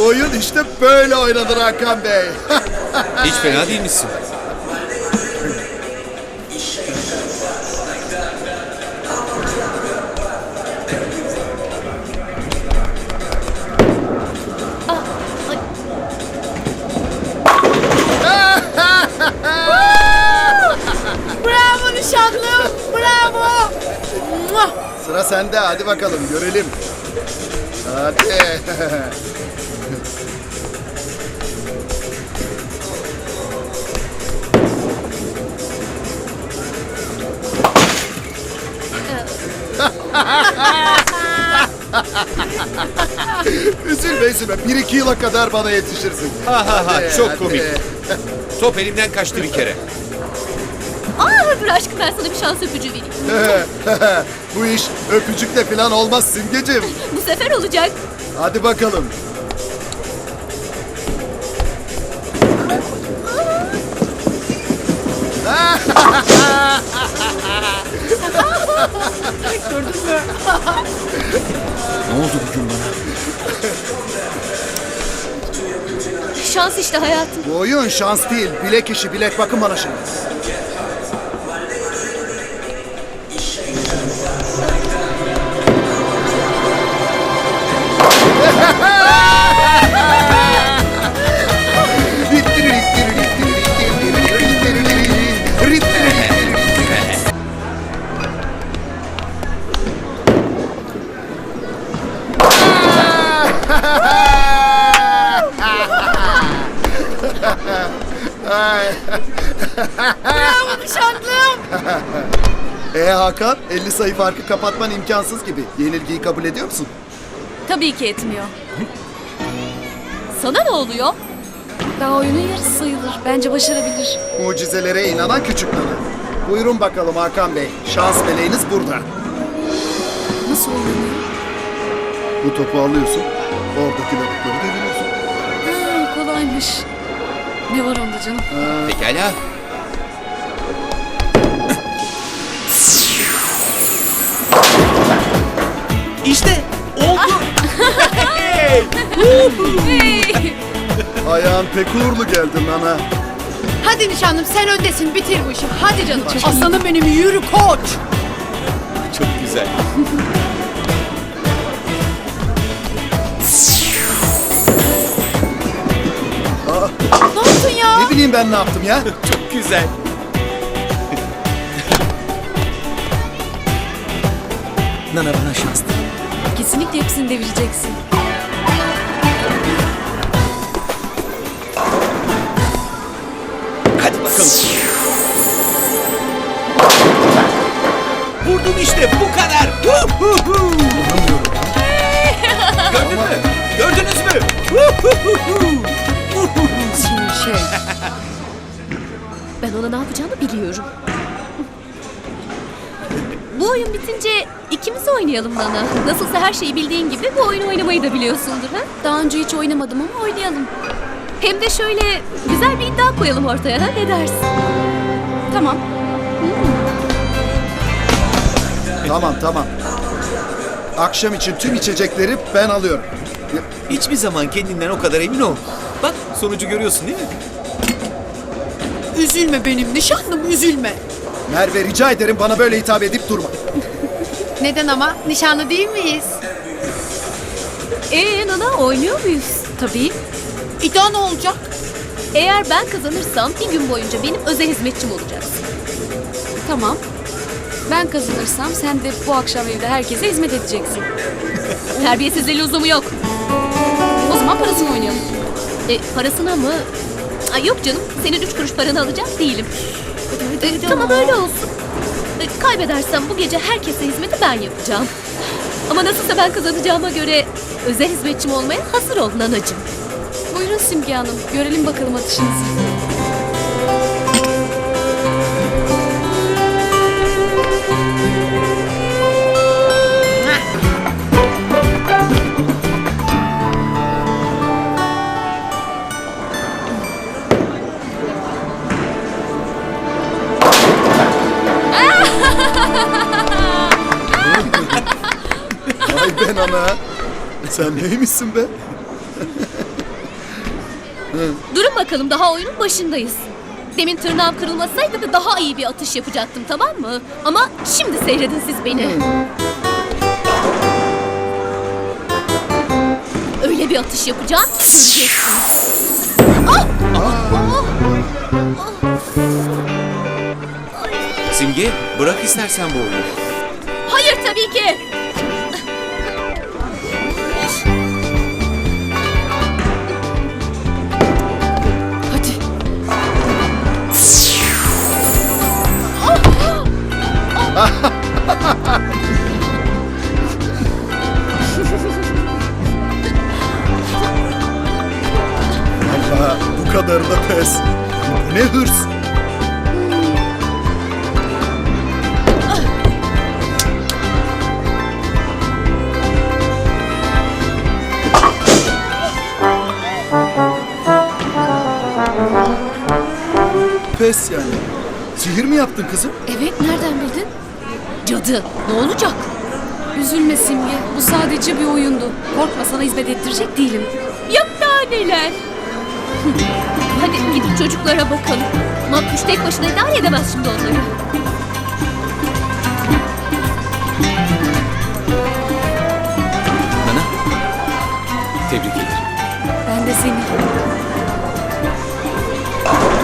oyun işte böyle oynanır Hakan Bey. Hiç fena değilmişsin. Bravo nişanlım. Bravo. Muah! Sıra sende hadi bakalım görelim. Hadi. üzülme üzülme. Bir iki yıla kadar bana yetişirsin. Ha ha ha Hadi, çok hadi. komik. Top elimden kaçtı bir kere. Aa dur aşkım ben sana bir şans öpücüğü vereyim. Bu iş öpücükle falan olmaz Simgeciğim. Bu sefer olacak. Hadi bakalım. Ne oldu bugün bana? Şans işte hayatım. Bu oyun şans değil. Bilek işi bilek bakın bana şimdi. Bravo nişanlım. E Hakan 50 sayı farkı kapatman imkansız gibi. Yenilgiyi kabul ediyor musun? Tabii ki etmiyor. Sana ne oluyor? Daha oyunun yarısı sayılır. Bence başarabilir. Mucizelere inanan küçük nana. Buyurun bakalım Hakan Bey. Şans meleğiniz burada. Nasıl oynanıyor? Bu topu alıyorsun. Oradaki lavukları deviriyorsun. Ha, kolaymış. Ne var onda canım? Pekala. İşte oldu. Ayağın pek uğurlu geldi nana. Hadi nişanlım sen öndesin bitir bu işi. Hadi canım. Aslanım benim yürü koç. Çok güzel. Ben ne yaptım ya? Çok güzel. Nana bana şans. Kesinlikle hepsini devireceksin. Ben ona ne yapacağını biliyorum. Bu oyun bitince ikimiz oynayalım bana. Nasılsa her şeyi bildiğin gibi bu oyunu oynamayı da biliyorsundur ha? Daha önce hiç oynamadım ama oynayalım. Hem de şöyle güzel bir iddia koyalım ortaya ha ne dersin? Tamam. tamam tamam. Akşam için tüm içecekleri ben alıyorum. Hiçbir zaman kendinden o kadar emin ol. Bak sonucu görüyorsun değil mi? Üzülme benim nişanlım üzülme. Merve rica ederim bana böyle hitap edip durma. Neden ama? Nişanlı değil miyiz? Ee Nana oynuyor muyuz? Tabii. İddia ne olacak? Eğer ben kazanırsam bir gün boyunca benim özel hizmetçim olacaksın. Tamam. Ben kazanırsam sen de bu akşam evde herkese hizmet edeceksin. Terbiyesizliği lüzumu yok. O zaman parasını oynayalım. E, parasına mı? Ay yok canım. Senin üç kuruş paranı alacak değilim. E, tamam öyle olsun. E, kaybedersem bu gece herkese hizmeti ben yapacağım. Ama nasılsa ben kazanacağıma göre özel hizmetçim olmaya hazır ol nanacığım. Buyurun Simge Hanım. Görelim bakalım atışınızı. Vay be nana. Sen neymişsin be? Durun bakalım daha oyunun başındayız. Demin tırnağım kırılmasaydı da daha iyi bir atış yapacaktım tamam mı? Ama şimdi seyredin siz beni. Öyle bir atış yapacağım ki göreceksiniz. Simge bırak istersen bu oyunu. Hayır tabii ki. Bu kadar da pes. Bu ne hırs? Pes yani. Sihir mi yaptın kızım? Evet nereden bildin? Cadı ne olacak? Üzülme Simge. Bu sadece bir oyundu. Korkma sana hizmet ettirecek değilim. Yok daha neler. Hadi gidip çocuklara bakalım. Makbuş tek başına idare edemez şimdi onları. Nana. Tebrik ederim. Ben de seni.